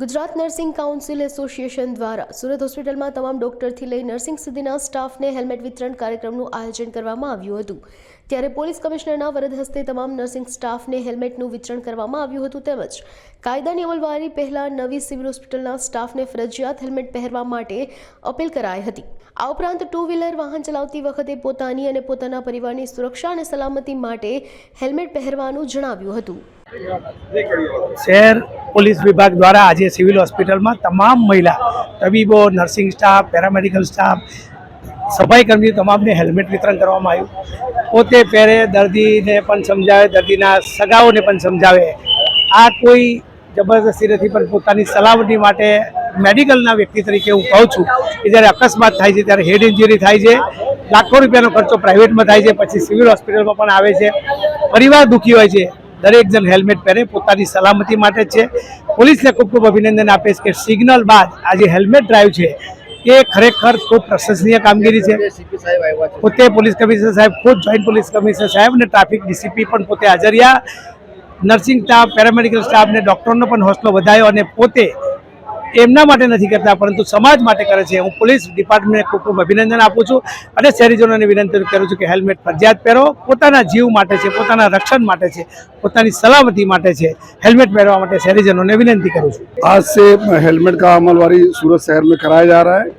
Gujarat nursing council association દ્વારા સુરત હોસ્પિટલમાં તમામ ડોક્ટરથી લઈ નર્સિંગ સુધીના સ્ટાફને હેલ્મેટ વિતરણ કાર્યક્રમનું આયોજન કરવામાં આવ્યું હતું. ત્યારે પોલીસ કમિશનરના વરદ હસ્તે તમામ નર્સિંગ સ્ટાફને હેલ્મેટનું વિતરણ કરવામાં આવ્યું હતું તેમજ કાયદાની અમલવારી પહેલા નવી સિવિલ હોસ્પિટલના સ્ટાફને ફરજિયાત હેલ્મેટ પહેરવા માટે અપીલ કરાઈ હતી. આ ઉપરાંત ટુ વ્હીલર વાહન ચલાવતી વખતે પોતાની અને પોતાના પરિવારની સુરક્ષા અને સલામતી માટે હેલ્મેટ પહેરવાનું જણાવ્યું હતું. શહેર પોલીસ વિભાગ દ્વારા આજે સિવિલ હોસ્પિટલમાં તમામ મહિલા, તબીબો, નર્સિંગ સ્ટાફ, પેરામેડિકલ સ્ટાફ, સફાઈ કર્મી તમામને હેલ્મેટ વિતરણ કરવામાં આવ્યું. પોતે પહેરે, દર્દીને પણ સમજાવે, દર્દીના સગાઓને પણ સમજાવે. આ કોઈ જબરદસ્તી નથી, પણ પોતાની સલામતી માટે મેડિકલના વ્યક્તિ તરીકે હું કહું છું કે જ્યારે અકસ્માત થાય છે, ત્યારે હેડ ઇન્જરી થાય છે, લાખો રૂપિયાનો ખર્ચો પ્રાઇવેટમાં થાય છે, પછી સિવિલ હોસ્પિટલમાં પણ આવે છે. પરિવાર દુઃખી હોય છે. દરેક જણ હેલ્મેટ પહેરે પોતાની સલામતી માટે જ છે. પોલીસને ખૂબ ખૂબ અભિનંદન આપીશ કે સિગ્નલ બાદ આજે હેલ્મેટ ડ્રાઈવ છે એ ખરેખર ખૂબ પ્રશંસનીય કામગીરી છે. પોતે પોલીસ કમિશનર સાહેબ ખુદ જોઈન્ટ પોલીસ કમિશનર સાહેબ અને ટ્રાફિક ડીસીપી પણ પોતે હાજર રહ્યા. નર્સિંગ સ્ટાફ પેરામેડિકલ સ્ટાફ અને ડૉક્ટરનો પણ હોસલો વધાયો અને પોતે એમના માટે નથી કરતા પરંતુ સમાજ માટે કરે છે હું પોલીસ ડિપાર્ટમેન્ટને ખૂબ ખૂબ અભિનંદન આપું છું અને શહેરીજનોને વિનંતી કરું છું કે હેલ્મેટ ફરજિયાત પહેરો પોતાના જીવ માટે છે પોતાના રક્ષણ માટે છે પોતાની સલામતી માટે છે હેલ્મેટ પહેરવા માટે શહેરીજનોને વિનંતી કરું છું आज से हेलमेट का अमलवारी सूरत शहर में कराया जा रहा है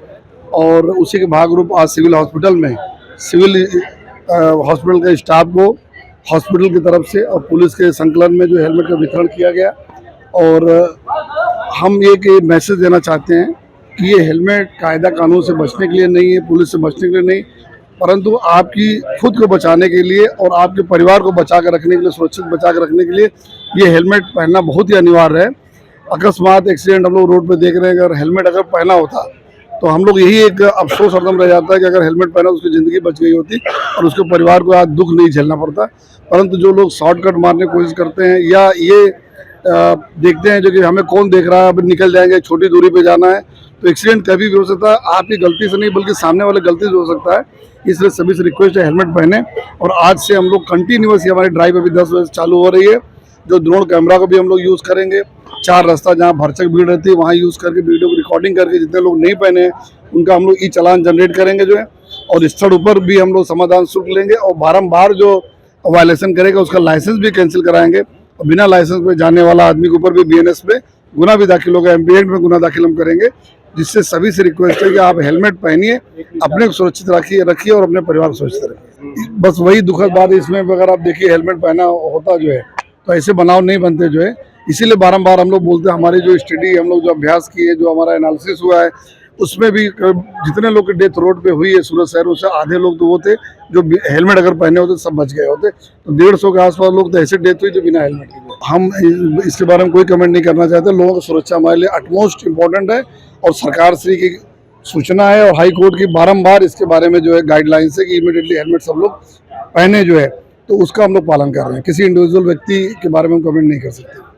और उसी के भागरूप आज सिविल हॉस्पिटल में सिविल अ, हॉस्पिटल के स्टाफ को हॉस्पिटल की तरफ से और पुलिस के संकलन में जो हेलमेट का वितरण किया गया और अ, हम एक मैसेज देना चाहते हैं कि ये हेलमेट कायदा कानून से बचने के लिए नहीं है, पुलिस से बचने के लिए नहीं, परंतु आपकी खुद को बचाने के लिए और आपके परिवार को बचा कर रखने के लिए, सुरक्षित बचा कर रखने के लिए ये हेलमेट पहनना बहुत ही अनिवार्य है। अकस्मात एक्सीडेंट हम लोग रोड पर देख रहे हैं, अगर हेलमेट अगर पहना होता तो हम लोग यही एक अफसोस हरदम रह जाता है कि अगर हेलमेट पहना तो उसकी ज़िंदगी बच गई होती और उसके परिवार को आज दुख नहीं झेलना पड़ता। परंतु जो लोग शॉर्टकट मारने की कोशिश करते हैं या ये देखते हैं जो कि हमें कौन देख रहा है। अब निकल जाएँगे, छोटी दूरी पे जाना है। तो एक्सीडेंट कभी भी हो सकता है। आपकी गलती से नहीं, बल्कि सामने वाले गलती से हो सकता है। इसलिए सभी से रिक्वेस्ट है हेलमेट पहने और आज से हम लोग कंटिन्यूस हमारी ड्राइव अभी दस बजे चालू हो रही है। जो ड्रोन कैमरा को भी हम लोग यूज़ करेंगे। चार रास्ता जहाँ भरचक भीड़ रहती है, वहाँ यूज़ करके वीडियो को रिकॉर्डिंग करके जितने लोग नहीं पहने उनका हम लोग ई चलान जनरेट करेंगे जो है। और स्थल ऊपर भी हम लोग समाधान शुल्क लेंगे और बारम्बार जो वायलेशन करेगा, उसका लाइसेंस भी कैंसिल कराएँगे। और बिना लाइसेंस पे जाने वाला आदमी के ऊपर भी बीएनएस में गुना भी दाखिल होगा एम में गुना दाखिल हम करेंगे, जिससे सभी से रिक्वेस्ट है कि आप हेलमेट पहनिए, अपने को सुरक्षित रखिए रखिए और अपने परिवार को सुरक्षित रखिए। बस वही दुखद बात इसमें अगर आप देखिए हेलमेट पहना होता जो है तो ऐसे बनाव नहीं बनते जो है। इसीलिए बारम्बार हम लोग बोलते हैं, हमारी जो स्टडी हम लोग जो अभ्यास किए, जो हमारा एनालिसिस हुआ है उसमें भी जितने लोग की डेथ रोड पे हुई है सूरत शहर में, आधे लोग तो वो थे जो हेलमेट अगर पहने होते सब बच गए होते। तो डेढ़ सौ के आसपास लोग तो ऐसे डेथ हुई जो बिना हेलमेट के हम इसके बारे में कोई कमेंट नहीं करना चाहते। लोगों की सुरक्षा हमारे लिए अटमोस्ट इम्पोर्टेंट है और सरकार श्री की सूचना है और हाई कोर्ट की बारम्बार इसके बारे में जो है गाइडलाइंस है कि इमीडिएटली हेलमेट सब लोग पहने जो है तो उसका हम लोग पालन कर रहे हैं। किसी इंडिविजुअल व्यक्ति के बारे में हम कमेंट नहीं कर सकते।